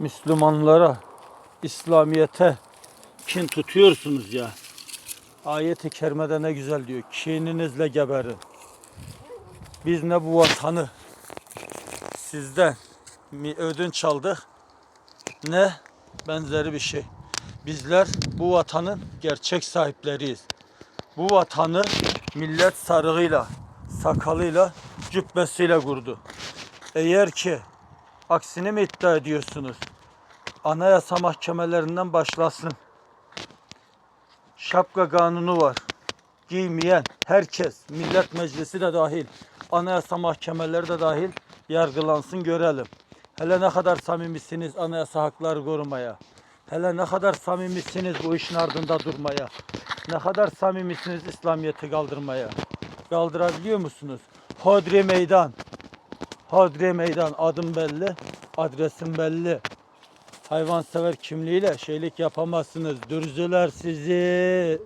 Müslümanlara, İslamiyete kin tutuyorsunuz ya. Ayet-i kerimede ne güzel diyor. Kininizle geberin. Biz ne bu vatanı sizden mi ödünç aldık ne benzeri bir şey. Bizler bu vatanın gerçek sahipleriyiz. Bu vatanı millet sarığıyla, sakalıyla, cübbesiyle kurdu. Eğer ki aksini mi iddia ediyorsunuz? Anayasa mahkemelerinden başlasın. Şapka kanunu var. Giymeyen herkes, millet meclisi de dahil, anayasa mahkemeleri de dahil yargılansın görelim. Hele ne kadar samimisiniz anayasa hakları korumaya. Hele ne kadar samimisiniz bu işin ardında durmaya. Ne kadar samimisiniz İslamiyet'i kaldırmaya. Kaldırabiliyor musunuz? Hodri meydan. Hodri meydan adım belli, adresim belli. Hayvansever kimliğiyle şeylik yapamazsınız. Dürzüler sizi.